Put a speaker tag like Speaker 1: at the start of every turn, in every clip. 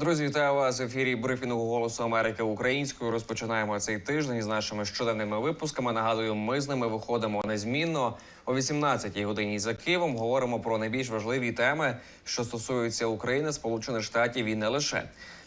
Speaker 1: Друзі, вітаю вас в ефірі брифінгу Голосу Америки українською. Розпочинаємо цей тиждень з нашими щоденними випусками. Нагадую, ми з ними виходимо незмінно о 18-й годині за Києвом. Говоримо про найбільш важливі теми, що стосуються України, Сполучених Штатів і не лише.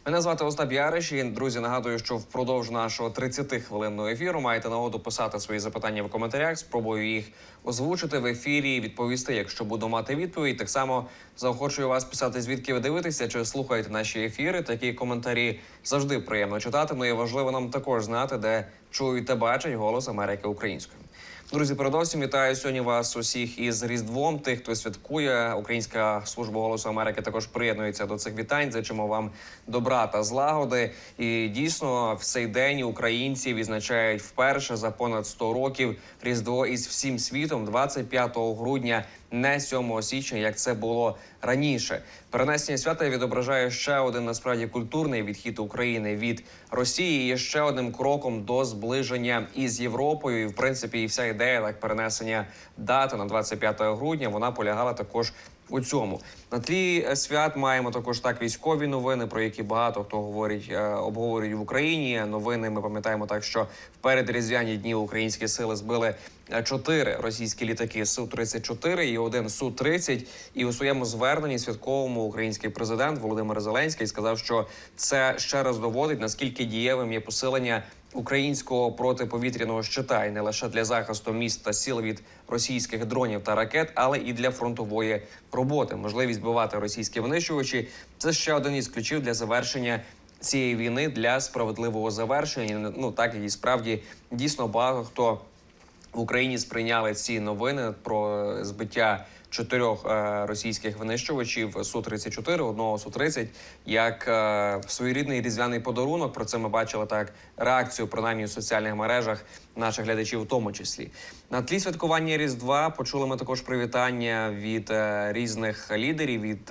Speaker 1: Мене звати Остап Яриш. І друзі, нагадую, що впродовж нашого 30-хвилинного ефіру маєте нагоду писати свої запитання в коментарях. Спробую їх озвучити в ефірі, відповісти, якщо буду мати відповідь. Так само заохочую вас писати, звідки ви дивитеся, чи слухаєте наші ефіри. Такі коментарі завжди приємно читати. Ну і важливо нам також знати, де чують та бачать голос Америки українською. Друзі, передовсім вітаю сьогодні вас усіх із Різдвом. Тих, хто святкує, Українська служба голосу Америки також приєднується до цих вітань. Зачимо вам добра та злагоди. І дійсно, в цей день українці відзначають вперше за понад 100 років Різдво із всім світом, 25 грудня, не 7 січня, як це було раніше. Перенесення свята відображає ще один насправді культурний відхід України від Росії. і Є ще одним кроком до зближення із Європою. І в принципі, і вся ідея так перенесення дати на 25 грудня вона полягала також. У цьому на тлі е, свят маємо також так військові новини, про які багато хто говорить, е, обговорюють в Україні. Новини ми пам'ятаємо так, що в передріздвяні дні українські сили збили е, чотири російські літаки су 34 і один су 30 І у своєму зверненні святковому український президент Володимир Зеленський сказав, що це ще раз доводить наскільки дієвим є посилення українського протиповітряного щита і не лише для захисту міст та сіл від російських дронів та ракет, але і для фронтової роботи. Можливість бивати російські винищувачі це ще один із ключів для завершення. Цієї війни для справедливого завершення, ну так і справді дійсно багато хто в Україні сприйняли ці новини про збиття чотирьох е, російських винищувачів су 34 одного су 30 як е, своєрідний різдвяний подарунок. Про це ми бачили так реакцію, принаймні в соціальних мережах наших глядачів, в тому числі на тлі святкування Різдва. Почули ми також привітання від е, різних лідерів, від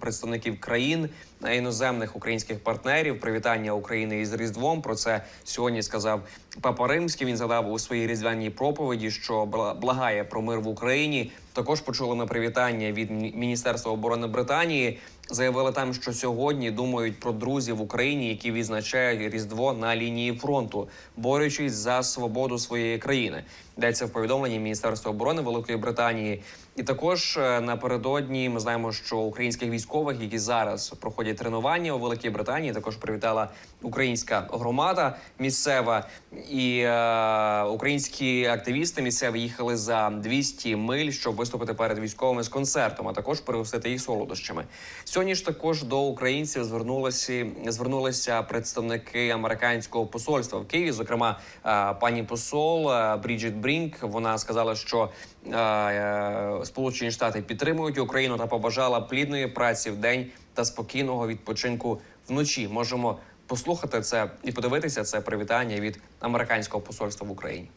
Speaker 1: представників країн іноземних українських партнерів. Привітання України із Різдвом. Про це сьогодні сказав Папа Римський. Він згадав у своїй різдвяній проповіді, що бла- благає про мир в Україні. Також почули ми привітання від Міністерства оборони Британії. Заявили там, що сьогодні думають про друзів в Україні, які відзначають Різдво на лінії фронту, борючись за свободу своєї країни. Йдеться в повідомленні Міністерства оборони Великої Британії. І також е, напередодні ми знаємо, що українських військових, які зараз проходять тренування у Великій Британії, також привітала українська громада місцева і е, українські активісти місцеві їхали за 200 миль, щоб виступити перед військовими з концертом, а також перегостити їх солодощами. Сьогодні ж також до українців звернулися звернулися представники американського посольства в Києві. Зокрема, е, пані посол е, Бріджит Брінк. Вона сказала, що е, е, Сполучені Штати підтримують Україну та побажала плідної праці в день та спокійного відпочинку вночі. Можемо послухати це і подивитися це привітання від американського посольства в Україні.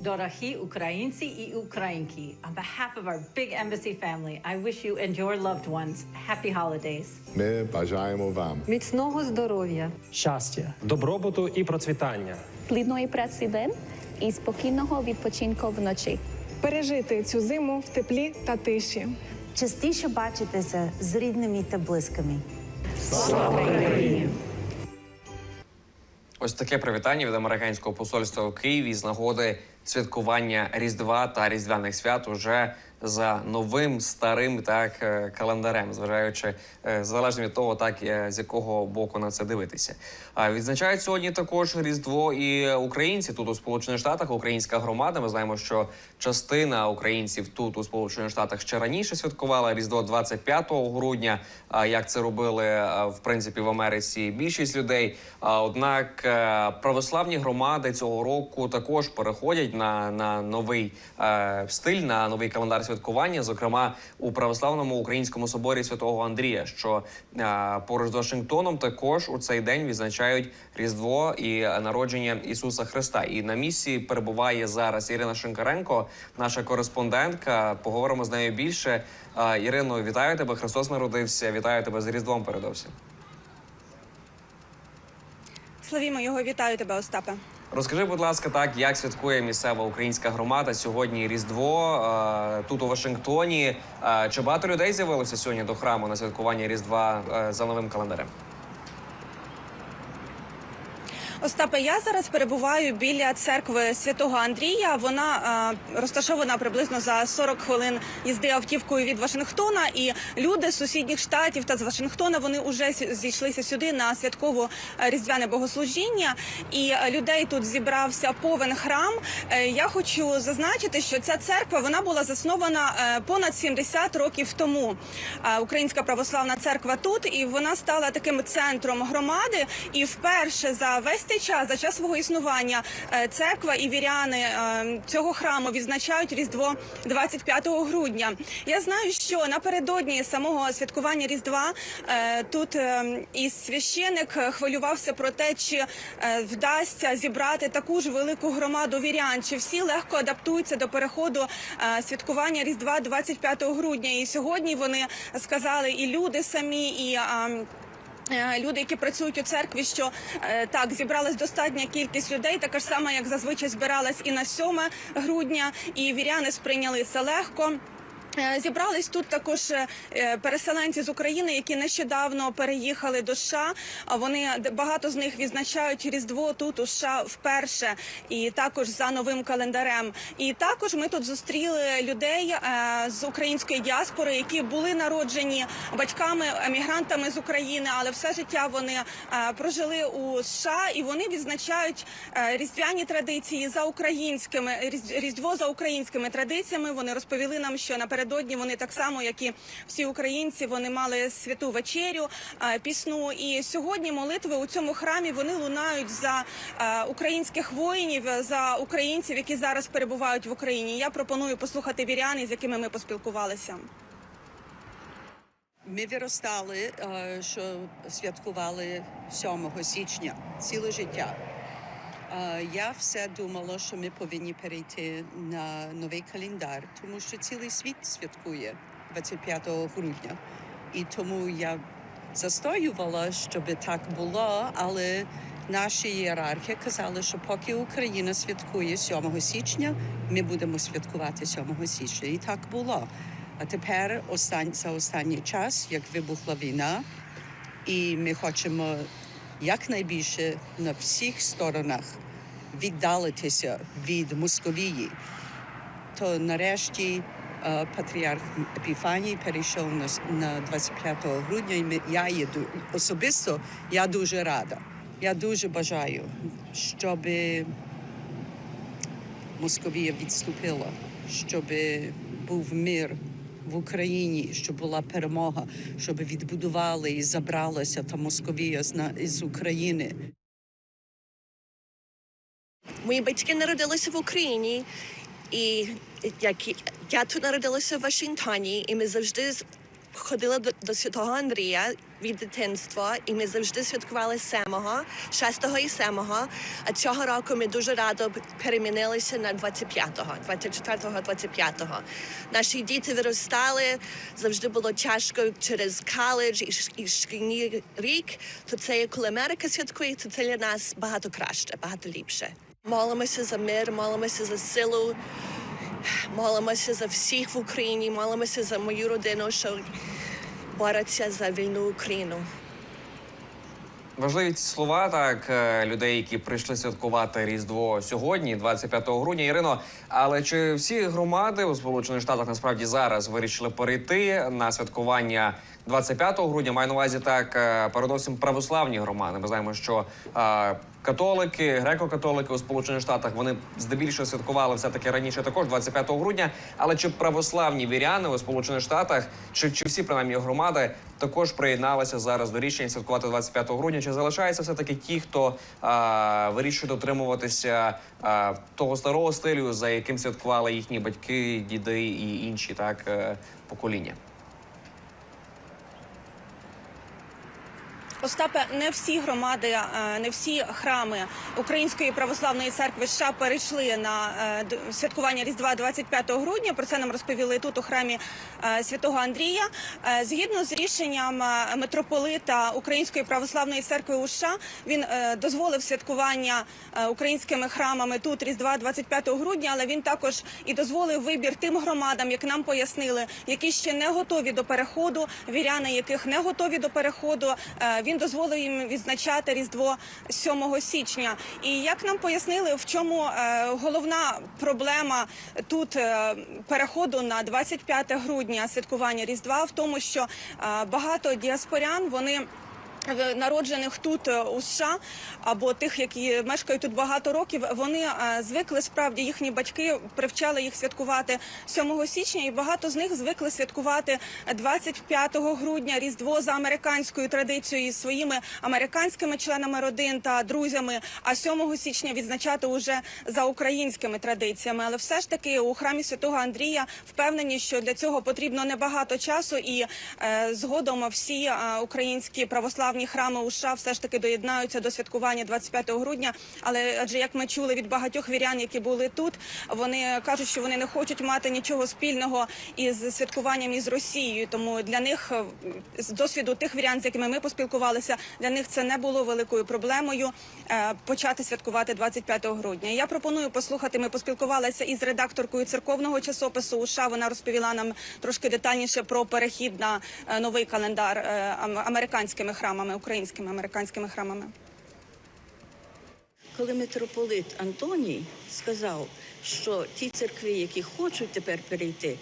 Speaker 2: Дорогі українці і українки, on behalf of our big embassy family, I wish you and your loved ones happy holidays.
Speaker 3: Ми бажаємо вам
Speaker 4: Міцного здоров'я,
Speaker 5: щастя, добробуту і процвітання.
Speaker 6: плідної праці день і спокійного відпочинку вночі.
Speaker 7: пережити цю зиму в теплі та тиші.
Speaker 8: частіше бачитися з рідними та близькими.
Speaker 1: Ось таке привітання від американського посольства у Києві з нагоди святкування Різдва та Різдвяних свят уже за новим старим так е, календарем, зважаючи е, залежно від того, так е, з якого боку на це дивитися. Відзначають сьогодні також Різдво і українці тут у Сполучених Штатах. Українська громада. Ми знаємо, що частина українців тут у Сполучених Штатах ще раніше святкувала Різдво 25 грудня. А як це робили в принципі в Америці більшість людей. Однак православні громади цього року також переходять на, на новий стиль, на новий календар святкування. Зокрема, у православному українському соборі святого Андрія, що е, поруч з Вашингтоном також у цей день відзначають Різдво і народження Ісуса Христа. І на місці перебуває зараз Ірина Шинкаренко, наша кореспондентка. Поговоримо з нею більше. Е, Ірино, вітаю тебе! Христос народився. Вітаю тебе з Різдвом. Передовсім.
Speaker 9: Славімо його, вітаю тебе, Остапе.
Speaker 1: Розкажи, будь ласка, так як святкує місцева українська громада сьогодні Різдво е, тут у Вашингтоні. Е, Чи багато людей з'явилося сьогодні до храму на святкування Різдва е, за новим календарем?
Speaker 4: Остапе, я зараз перебуваю біля церкви святого Андрія. Вона е, розташована приблизно за 40 хвилин їзди автівкою від Вашингтона. І люди з сусідніх штатів та з Вашингтона вони вже зійшлися сюди на святково е, різдвяне богослужіння. І е, людей тут зібрався повен храм. Е, я хочу зазначити, що ця церква вона була заснована е, понад 70 років тому. Е, Українська православна церква тут, і вона стала таким центром громади. І вперше за весь цей час, за час свого існування, е, церква і віряни е, цього храму відзначають Різдво 25 грудня. Я знаю, що напередодні самого святкування Різдва е, тут і священик хвилювався про те, чи вдасться зібрати таку ж велику громаду вірян, чи всі легко адаптуються до переходу святкування Різдва 25 грудня. І сьогодні вони сказали, і люди самі, і. Е, Люди, які працюють у церкві, що е, так зібралась достатня кількість людей, така ж сама, як зазвичай збиралась і на 7 грудня, і віряни сприйняли це легко. Е, Зібрались тут також е, переселенці з України, які нещодавно переїхали до США. Вони багато з них відзначають Різдво тут у США вперше, і також за новим календарем. І також ми тут зустріли людей е, з української діаспори, які були народжені батьками емігрантами з України, але все життя вони прожили у США, і вони відзначають різдвяні традиції за українськими різдво за українськими традиціями. Вони розповіли нам, що напередодні вони так само, як і всі українці, вони мали святу вечерю, пісну. І сьогодні молитви у цьому храмі вони лунають за українських воїнів, за українців, які зараз перебувають в Україні. Я пропоную послухати вірян, з якими ми поспілкувалися.
Speaker 9: Ми виростали, що святкували 7 січня ціле життя. Я все думала, що ми повинні перейти на новий календар, тому що цілий світ святкує 25 грудня. І тому я застоювала, щоб так було, але наші ієрархи казали, що поки Україна святкує 7 січня, ми будемо святкувати 7 січня. І так було. А тепер остань, за останній час, як вибухла війна, і ми хочемо якнайбільше на всіх сторонах віддалитися від Московії, то нарешті е, патріарх Епіфаній перейшов на, с- на 25 грудня. І я є ду- особисто я дуже рада. Я дуже бажаю, щоб Московія відступила, щоб був мир в Україні, щоб була перемога, щоб відбудували і забралася та Московія з, України.
Speaker 10: Мої батьки народилися в Україні, і як я тут народилася в Вашингтоні, і ми завжди ходили до, до Святого Андрія від дитинства, і ми завжди святкували 7-го, 6-го і 7-го. А цього року ми дуже радо перемінилися на 25-го, 24-го, 25-го. Наші діти виростали, завжди було тяжко через коледж і, шкільний рік. То це коли Америка святкує, то це для нас багато краще, багато ліпше. Молимося за мир, молимося за силу, молимося за всіх в Україні, молимося за мою родину, що бореться за вільну Україну.
Speaker 1: Важливі ці слова так е, людей, які прийшли святкувати Різдво сьогодні, 25 грудня. Ірино, але чи всі громади у Сполучених Штатах насправді зараз вирішили перейти на святкування 25 грудня? Маю на увазі так, е, передовсім православні громади. Ми знаємо, що е, католики, греко-католики у Сполучених Штатах вони здебільшого святкували все таки раніше, також 25 грудня. Але чи православні віряни у Сполучених Штатах, чи, чи всі принаймні громади також приєдналися зараз до рішення святкувати 25 грудня? Чи залишаються все таки ті, хто а, вирішує дотримуватися а, того старого стилю, за яким святкували їхні батьки, діди і інші так е, покоління?
Speaker 4: Остапе, не всі громади, е, не всі храми Української православної церкви США перейшли на е, святкування Різдва 25 грудня. Про це нам розповіли тут у храмі е, святого Андрія. Згідно з рішенням митрополита Української православної церкви у США, він дозволив святкування українськими храмами тут Різдва 25 грудня, але він також і дозволив вибір тим громадам, як нам пояснили, які ще не готові до переходу, віряни, яких не готові до переходу. е, Він дозволив їм відзначати Різдво 7 січня. І як нам пояснили, в чому е, головна проблема тут е, переходу на 25 грудня святкування Різдва, в тому, що е, багато діаспорян вони. В- Народжених тут е, у США або тих, які мешкають тут багато років, вони е, звикли справді їхні батьки привчали їх святкувати 7 січня, і багато з них звикли святкувати 25 грудня Різдво за американською традицією зі своїми американськими членами родин та друзями. А 7 січня відзначати уже за українськими традиціями. Але все ж таки у храмі святого Андрія впевнені, що для цього потрібно небагато часу, і е, згодом всі е, українські православні храми у США все ж таки доєднаються до святкування 25 грудня. Але адже як ми чули від багатьох вірян, які були тут, вони кажуть, що вони не хочуть мати нічого спільного із святкуванням із Росією. Тому для них е, з досвіду тих вірян, з якими ми поспілкувалися, для них це не було великою проблемою е, почати святкувати 25 грудня. Я пропоную послухати. Ми поспілкувалися із редакторкою церковного часопису США. Вона розповіла нам трошки детальніше про перехід на е, новий календар ам- американськими храмами, українськими американськими храмами.
Speaker 11: Коли митрополит Антоній сказав, що ті церкви, які хочуть тепер перейти,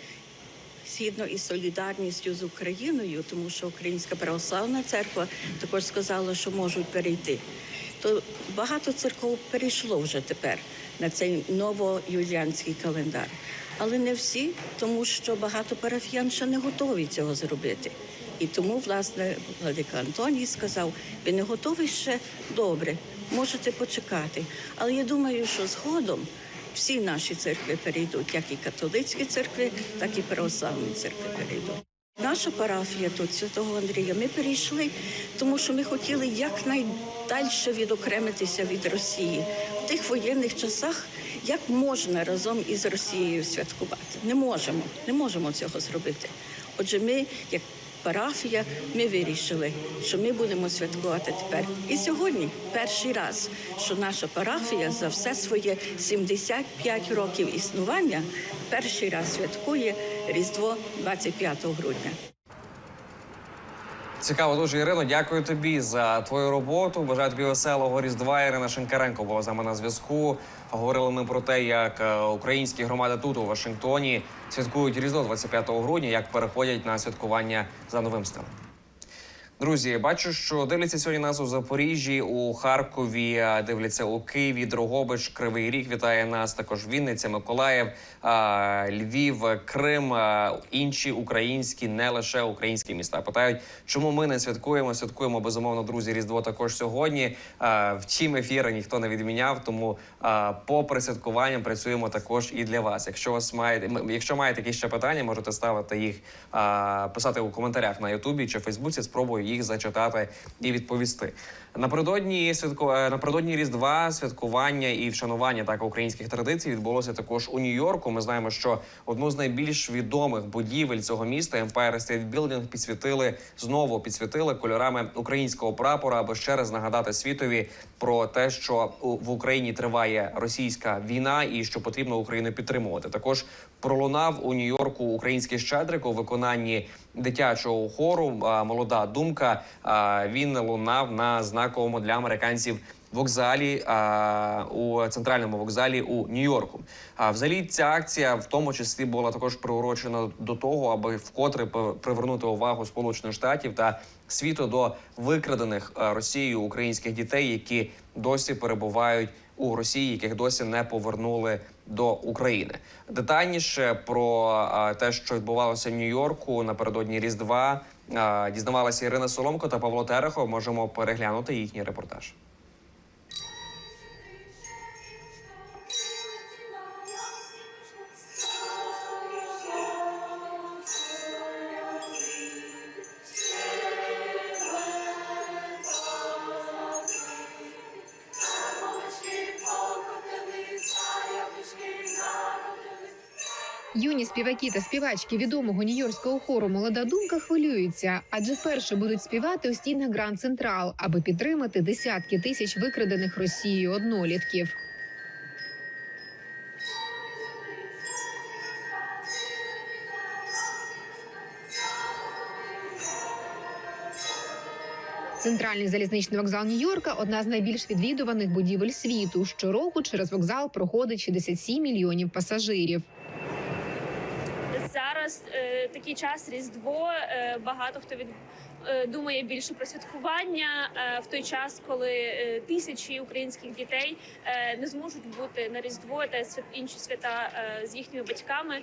Speaker 11: згідно із солідарністю з Україною, тому що Українська православна церква також сказала, що можуть перейти, то багато церков перейшло вже тепер на цей новоюліанський календар. Але не всі, тому що багато парафіян ще не готові цього зробити. І тому, власне, владика Антоній сказав: ви не готові ще добре, можете почекати. Але я думаю, що згодом всі наші церкви перейдуть, як і католицькі церкви, так і православні церкви перейдуть. Наша парафія тут Святого Андрія. Ми перейшли, тому що ми хотіли якнайдальше відокремитися від Росії в тих воєнних часах. Як можна разом із Росією святкувати? Не можемо, не можемо цього зробити. Отже, ми, як парафія, ми вирішили, що ми будемо святкувати тепер. І сьогодні перший раз, що наша парафія за все своє 75 років існування перший раз святкує Різдво 25 грудня.
Speaker 1: Цікаво дуже, Ірино. Дякую тобі за твою роботу. Бажаю тобі веселого різдва. Ірина Шенкаренко була з нами на зв'язку. Говорили ми про те, як е, українські громади тут у Вашингтоні святкують різдво 25 грудня, як переходять на святкування за новим стилем. Друзі, бачу, що дивляться сьогодні нас у Запоріжжі, у Харкові, дивляться у Києві, Дрогобич, Кривий Ріг. Вітає нас також Вінниця, Миколаїв, Львів, Крим, інші українські, не лише українські міста. Питають, чому ми не святкуємо? Святкуємо безумовно, друзі, різдво також сьогодні. А, Втім, ефіри ніхто не відміняв. Тому, попри святкування, працюємо також і для вас. Якщо вас маєте, якщо маєте якісь ще питання, можете ставити їх, писати у коментарях на Ютубі чи Фейсбуці. Спробую їх зачитати і відповісти. Напередодні святко е, напередодні Різдва святкування і вшанування так українських традицій відбулося також у Нью-Йорку. Ми знаємо, що одну з найбільш відомих будівель цього міста Empire State Building підсвітили знову підсвітили кольорами українського прапора, аби ще раз нагадати світові про те, що в Україні триває російська війна і що потрібно Україну підтримувати. Також пролунав у Нью-Йорку український щедрик у виконанні дитячого хору Молода думка. Він лунав на знаковому для американців вокзалі а, у центральному вокзалі у Нью-Йорку. А взагалі ця акція в тому числі була також приурочена до того, аби вкотре привернути увагу Сполучених Штатів та світу до викрадених Росією українських дітей, які досі перебувають у Росії, яких досі не повернули до України. Детальніше про те, що відбувалося в Нью-Йорку напередодні Різдва, дізнавалася Ірина Соломко та Павло Терехов. Можемо переглянути їхній репортаж.
Speaker 12: Юні співаки та співачки відомого нью-йоркського хору Молода думка хвилюються, адже вперше будуть співати у стінах Гранд Централ, аби підтримати десятки тисяч викрадених Росією однолітків. Центральний залізничний вокзал Нью-Йорка – одна з найбільш відвідуваних будівель світу. Щороку через вокзал проходить 67 мільйонів пасажирів.
Speaker 13: Зараз е, такий час Різдво. Е, багато хто від е, думає більше про святкування е, в той час, коли е, тисячі українських дітей е, не зможуть бути на Різдво та свят- інші свята е, з їхніми батьками,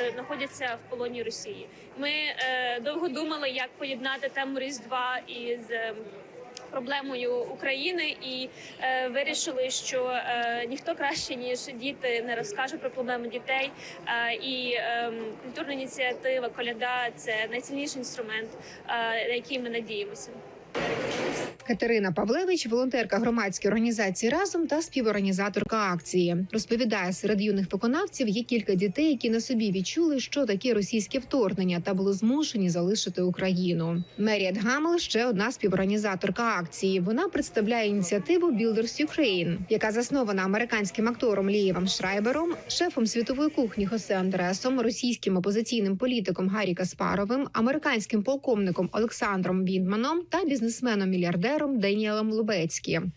Speaker 13: е, знаходяться в полоні Росії. Ми е, довго думали, як поєднати тему Різдва із. Проблемою України і е, вирішили, що е, ніхто краще ніж діти не розкаже про проблеми дітей. Е, і е, культурна ініціатива коляда це найцінніший інструмент, е, на який ми надіємося.
Speaker 12: Катерина Павлевич, волонтерка громадської організації разом та співорганізаторка акції, розповідає, серед юних виконавців є кілька дітей, які на собі відчули, що таке російське вторгнення, та були змушені залишити Україну. Меріат Гамел ще одна співорганізаторка акції. Вона представляє ініціативу Builders Ukraine, яка заснована американським актором Лієвом Шрайбером, шефом світової кухні Хосе Андреасом, російським опозиційним політиком Гаррі Каспаровим, американським полковником Олександром Віндманом та бізнесменом-мільярдером Деніелем Лубецьким.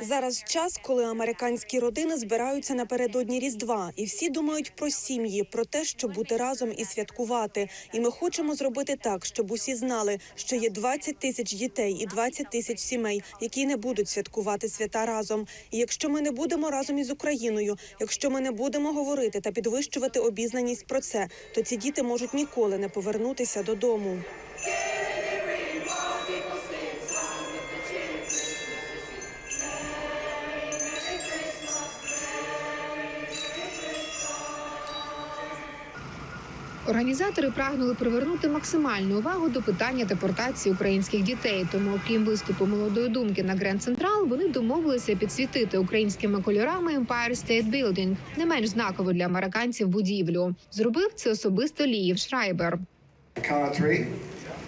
Speaker 4: Зараз час, коли американські родини збираються напередодні Різдва, і всі думають про сім'ї, про те, щоб бути разом і святкувати. І ми хочемо зробити так, щоб усі знали, що є 20 тисяч дітей і 20 тисяч сімей, які не будуть святкувати свята разом. І якщо ми не будемо разом із Україною, якщо ми не будемо говорити та підвищувати обізнаність про це, то ці діти можуть ніколи не повернутися додому.
Speaker 12: Організатори прагнули привернути максимальну увагу до питання депортації українських дітей. Тому, окрім виступу молодої думки на Гренд Централ, вони домовилися підсвітити українськими кольорами Empire State Building, не менш знакову для американців будівлю. Зробив це особисто Ліїв Шрайбер.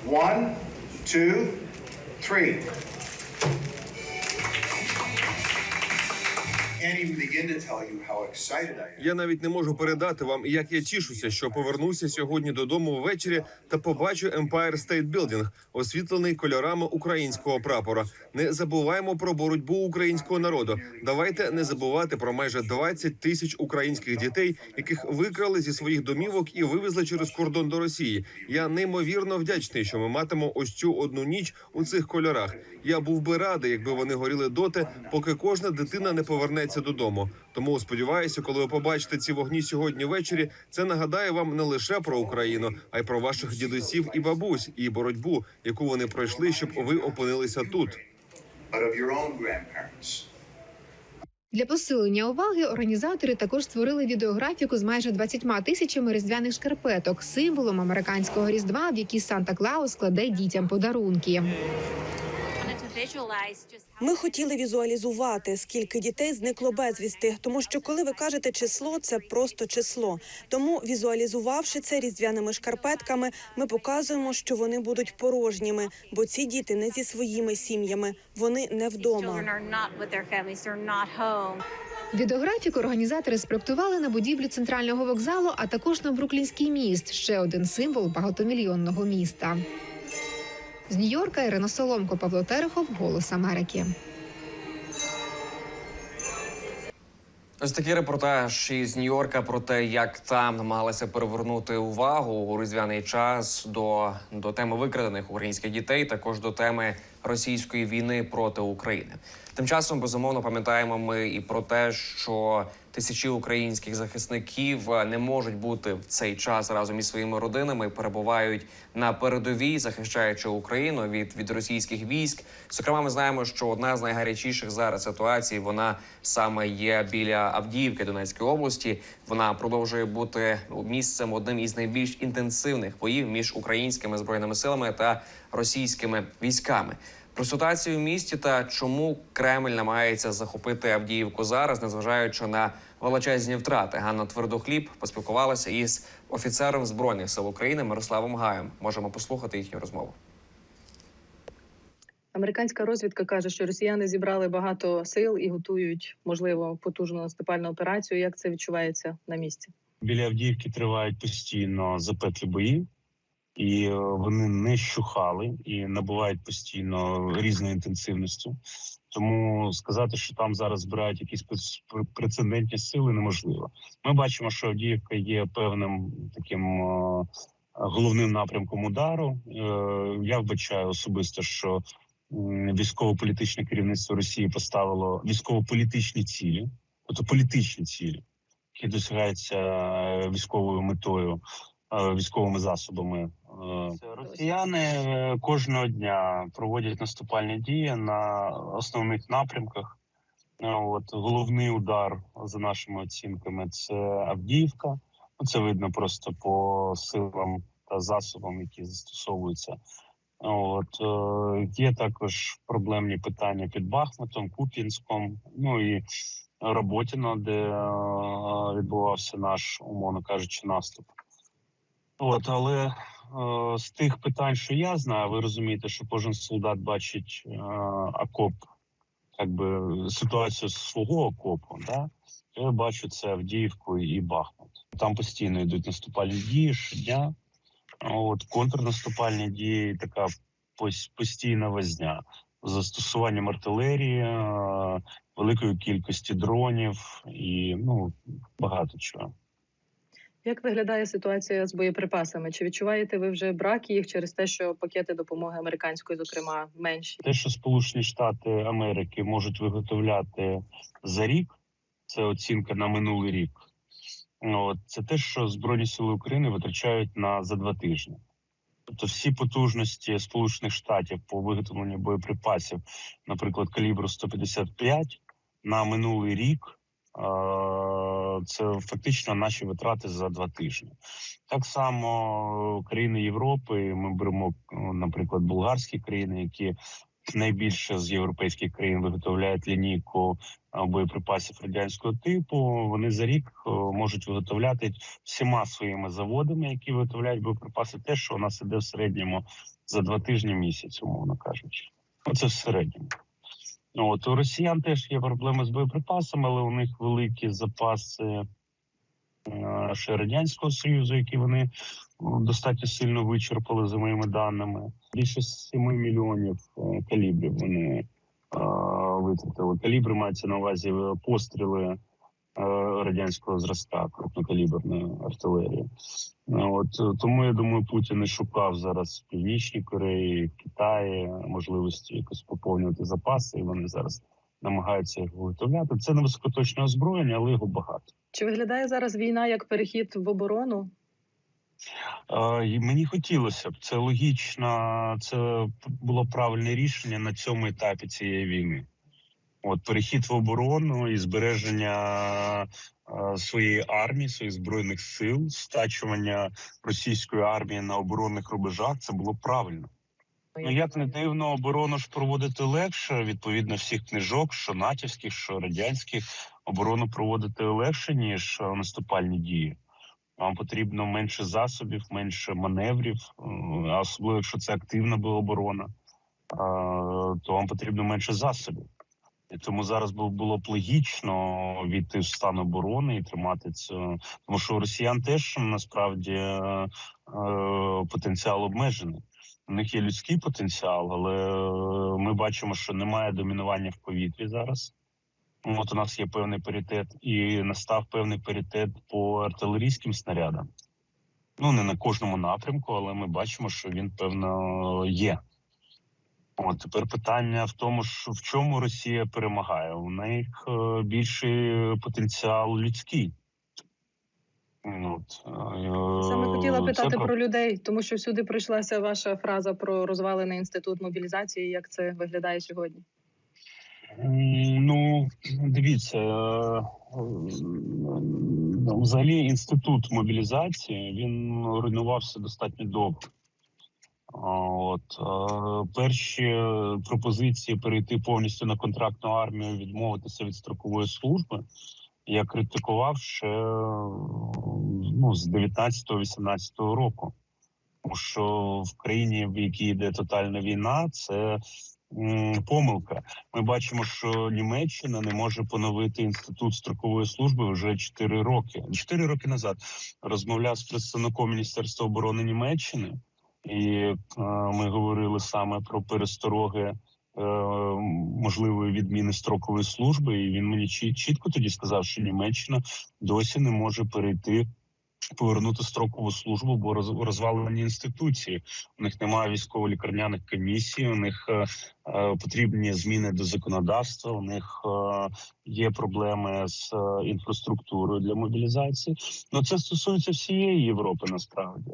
Speaker 14: One, two, three.
Speaker 15: Я навіть не можу передати вам, як я тішуся, що повернуся сьогодні додому ввечері та побачу Empire State Building, освітлений кольорами українського прапора. Не забуваємо про боротьбу українського народу. Давайте не забувати про майже 20 тисяч українських дітей, яких викрали зі своїх домівок і вивезли через кордон до Росії. Я неймовірно вдячний, що ми матимо ось цю одну ніч у цих кольорах. Я був би радий, якби вони горіли доти, поки кожна дитина не повернеться додому. Тому сподіваюся, коли ви побачите ці вогні сьогодні ввечері, це нагадає вам не лише про Україну, а й про ваших дідусів і бабусь, і боротьбу, яку вони пройшли, щоб ви опинилися тут.
Speaker 12: Для посилення уваги організатори також створили відеографіку з майже 20 тисячами різдвяних шкарпеток, символом американського різдва, в якій Санта Клаус кладе дітям подарунки.
Speaker 4: Ми хотіли візуалізувати, скільки дітей зникло безвісти, тому що коли ви кажете число, це просто число. Тому, візуалізувавши це різдвяними шкарпетками, ми показуємо, що вони будуть порожніми, бо ці діти не зі своїми сім'ями, вони не вдома.
Speaker 12: Відеографіку організатори спроектували на будівлю центрального вокзалу, а також на Бруклінський міст ще один символ багатомільйонного міста. З Нью-Йорка Ірина Соломко, Павло Терехов, Голос Америки.
Speaker 1: Ось такий репортаж із Нью-Йорка про те, як там намагалися перевернути увагу у різдвяний час до, до теми викрадених українських дітей, також до теми російської війни проти України. Тим часом безумовно пам'ятаємо ми і про те, що тисячі українських захисників е, не можуть бути в цей час разом із своїми родинами, перебувають на передовій, захищаючи Україну від, від російських військ. Зокрема, ми знаємо, що одна з найгарячіших зараз ситуацій вона саме є біля Авдіївки Донецької області. Вона продовжує бути місцем одним із найбільш інтенсивних боїв між українськими збройними силами та російськими військами. Про ситуацію в місті та чому Кремль намагається захопити Авдіївку зараз, незважаючи на величезні втрати. Ганна Твердохліб поспілкувалася із офіцером збройних сил України Мирославом Гаєм. Можемо послухати їхню розмову.
Speaker 16: Американська розвідка каже, що росіяни зібрали багато сил і готують, можливо, потужну наступальну операцію. Як це відчувається на місці?
Speaker 17: Біля Авдіївки тривають постійно запеклі бої, і е, вони не щухали і набувають постійно різною інтенсивністю. Тому сказати, що там зараз збирають якісь прецедентні сили, неможливо. Ми бачимо, що Авдіївка є певним таким е, головним напрямком удару. Е, Я вбачаю особисто, що військово-політичне керівництво Росії поставило військово-політичні цілі, тобто політичні цілі які досягаються е, військовою метою, військовими засобами. Е, Росіяни е, кожного дня проводять наступальні дії на основних напрямках. Е, От головний удар за нашими оцінками це Авдіївка. Ну, Це видно просто по силам та засобам, які застосовуються. От є також проблемні питання під Бахмутом, Куп'янськом. Ну і Роботіно, де відбувався наш, умовно кажучи, наступ. От, але з тих питань, що я знаю, ви розумієте, що кожен солдат бачить е, окоп, як би ситуацію з свого окопу. Да? Я бачу це Авдіївку і Бахмут. Там постійно йдуть наступальні дії щодня. От контрнаступальні дії, така постійна возня з застосуванням артилерії, е, великої кількості дронів і ну багато чого.
Speaker 16: Як виглядає ситуація з боєприпасами? Чи відчуваєте ви вже брак їх через те, що пакети допомоги американської, зокрема, менші?
Speaker 17: Те, що Сполучені Штати Америки можуть виготовляти за рік, це оцінка на минулий рік. От, це те, що Збройні Сили України витрачають на за два тижні. Тобто всі потужності Сполучених Штатів по виготовленню боєприпасів, наприклад, калібру 155, на минулий рік це фактично наші витрати за два тижні. Так само е, країни Європи. Ми беремо, е, наприклад, болгарські країни, які найбільше з європейських країн виготовляють лінійку е, боєприпасів радянського типу. Вони за рік е, можуть виготовляти всіма своїми заводами, які виготовляють боєприпаси, те, що у нас іде в середньому за два тижні місяць, умовно кажучи. Оце в середньому. От у росіян теж є проблеми з боєприпасами, але у них великі запаси е, ще радянського союзу, які вони ну, достатньо сильно вичерпали за моїми даними. Більше 7 мільйонів е, калібрів вони е, витратили. Калібри мається на увазі е, постріли е, радянського зразка, крупнокаліберної артилерії. Ну, От е, тому я думаю, Путін і шукав зараз в північній Кореї, Китаї можливості якось поповнювати запаси, і вони зараз намагаються їх виготовляти. Це не високоточне озброєння, але його багато.
Speaker 16: Чи виглядає зараз війна як перехід в оборону?
Speaker 17: Е, і Мені хотілося б це логічно. Це було правильне рішення на цьому етапі цієї війни. От перехід в оборону і збереження е, своєї армії, своїх збройних сил, стачування російської армії на оборонних рубежах це було правильно. Ну як не дивно, оборону ж проводити легше відповідно всіх книжок, що натівських, що радянських, оборону проводити легше ніж е, наступальні дії. Вам потрібно менше засобів, менше маневрів, е, особливо якщо це активна була оборона, е, то вам потрібно менше засобів. Тому зараз було б логічно війти в стан оборони і тримати це, тому що у росіян теж насправді е, е, потенціал обмежений. У них є людський потенціал, але е, ми бачимо, що немає домінування в повітрі зараз. От у нас є певний паритет, і настав певний паритет по артилерійським снарядам. Ну не на кожному напрямку, але ми бачимо, що він певно є. От тепер питання в тому, що в чому Росія перемагає. У них е, більший потенціал людський. От, е,
Speaker 16: Саме хотіла питати
Speaker 17: про-
Speaker 16: про людей, тому що всюди пройшлася ваша фраза про розвалений інститут мобілізації. Як це виглядає сьогодні?
Speaker 17: Ну, дивіться, е, ну, взагалі інститут мобілізації він руйнувався достатньо довго. От е, перші пропозиції перейти повністю на контрактну армію, відмовитися від строкової служби. Я критикував ще ну, з 19-18 року. Тому що в країні, в якій йде тотальна війна, це помилка. Ми бачимо, що Німеччина не може поновити інститут строкової служби вже 4 роки. 4 роки назад розмовляв з представником Міністерства оборони Німеччини, і е, ми говорили саме про перестороги е, можливої відміни строкової служби. І він мені чітко тоді сказав, що Німеччина досі не може перейти. Повернути строкову службу, бо роз- розвалені інституції. У них немає військово-лікарняних комісій. У них е, е, потрібні зміни до законодавства. У них е, є проблеми з е, інфраструктурою для мобілізації. Ну це стосується всієї Європи. Насправді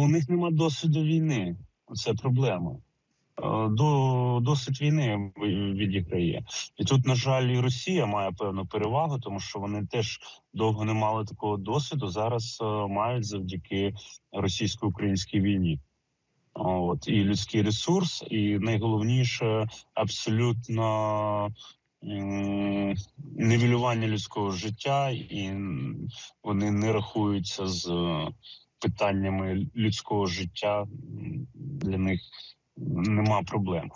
Speaker 17: у них немає досвіду війни. Це проблема. Е, До досвід війни відіграє, і тут, на жаль, і Росія має певну перевагу, тому що вони теж довго не мали такого досвіду. Зараз е, мають завдяки російсько-українській війні. От і людський ресурс, і найголовніше абсолютно м, нівелювання людського життя, і вони не рахуються з питаннями людського життя. Для них нема проблем.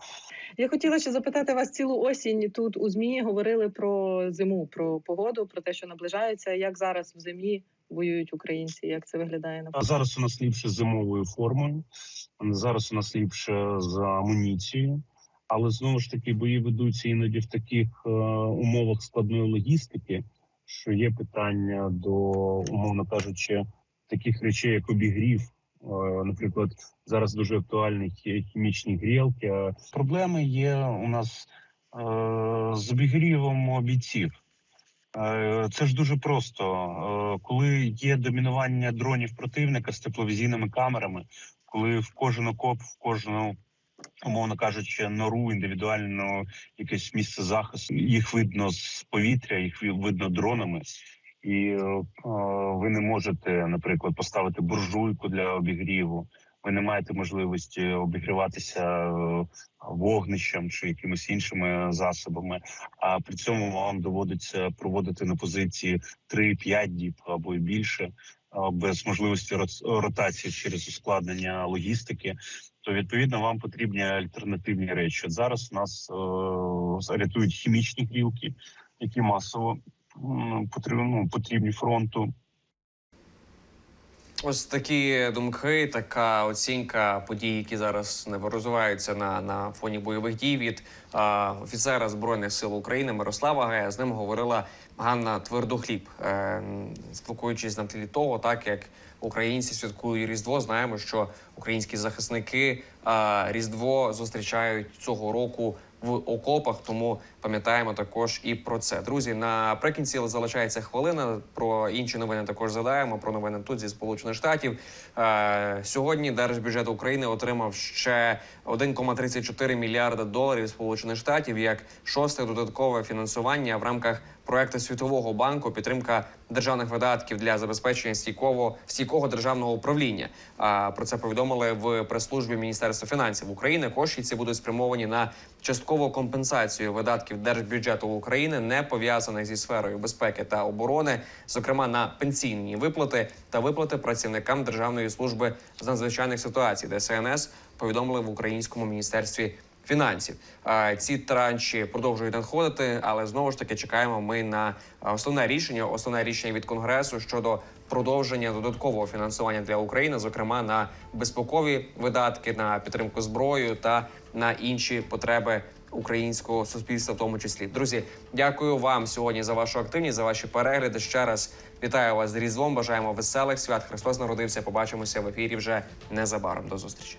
Speaker 16: Я хотіла ще запитати вас цілу осінь. Тут у змі говорили про зиму, про погоду, про те, що наближається. Як зараз в зимі воюють українці? Як це виглядає на
Speaker 17: зараз у нас ліпше з зимовою формою. Зараз у нас ліпше з амуніцією. Але знову ж таки бої ведуться іноді в таких е, умовах складної логістики, що є питання до, умовно кажучи, таких речей, як обігрів. Е, Наприклад, зараз дуже актуальні хімічні грілки. Проблеми є у нас е, з обігрівом бійців. Е, Це ж дуже просто. Коли є домінування дронів противника з тепловізійними камерами, коли в кожен окоп, в кожну, умовно кажучи, нору індивідуально якесь місце захисту, їх видно з повітря, їх видно дронами. І е, ви не можете, наприклад, поставити буржуйку для обігріву. Ви не маєте можливості обігріватися е, вогнищем чи якимись іншими засобами. А при цьому вам доводиться проводити на позиції 3-5 діб або й більше, е, без можливості ротації через ускладнення логістики. То відповідно вам потрібні альтернативні речі. Зараз нас рятують хімічні грілки, які масово ну, потрібні фронту.
Speaker 1: Ось такі думки, така оцінка подій, які зараз не розвиваються на, на фоні бойових дій від а, офіцера збройних сил України Мирослава Гая. З ним говорила Ганна Твердохліб, е, спілкуючись на тлі того, так як українці святкують Різдво, знаємо, що українські захисники а, Різдво зустрічають цього року в окопах. Тому пам'ятаємо також і про це. Друзі, наприкінці залишається хвилина. Про інші новини також задаємо. Про новини тут зі сполучених штатів. Е, сьогодні держбюджет України отримав ще 1,34 мільярда доларів сполучених штатів як шосте додаткове фінансування в рамках проекту Світового банку підтримка державних видатків для забезпечення стійкого стійкого державного управління. А про це повідомили в прес-службі Міністерства фінансів України. Кошти ці будуть спрямовані на часткову компенсацію видатків держбюджету України, не пов'язаних зі сферою безпеки та оборони, зокрема на пенсійні виплати та виплати працівникам Державної служби з надзвичайних ситуацій, ДСНС повідомили в українському міністерстві фінансів. Ці транші продовжують надходити, але знову ж таки чекаємо ми на основне рішення, основне рішення від конгресу щодо продовження додаткового фінансування для України, зокрема на безпекові видатки, на підтримку зброю та на інші потреби. Українського суспільства, в тому числі, друзі, дякую вам сьогодні за вашу активність, за ваші перегляди. Ще раз вітаю вас з Різдвом. Бажаємо веселих свят. Христос народився. Побачимося в ефірі вже незабаром. До зустрічі.